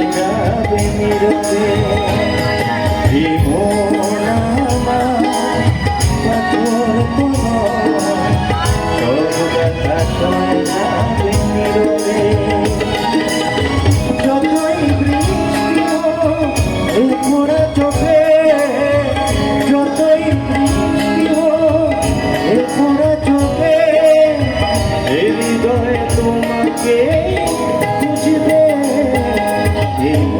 நினைக்காதே நிறுத்தே. in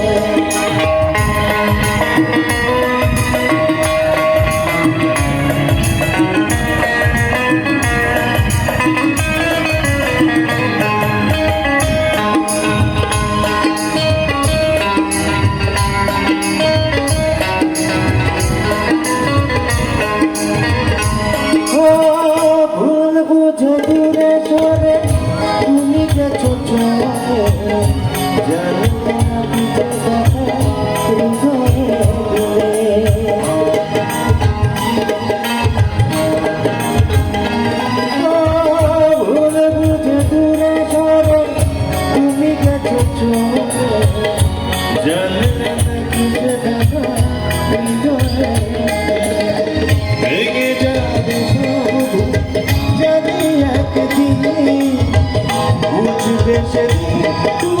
Oh, দেশে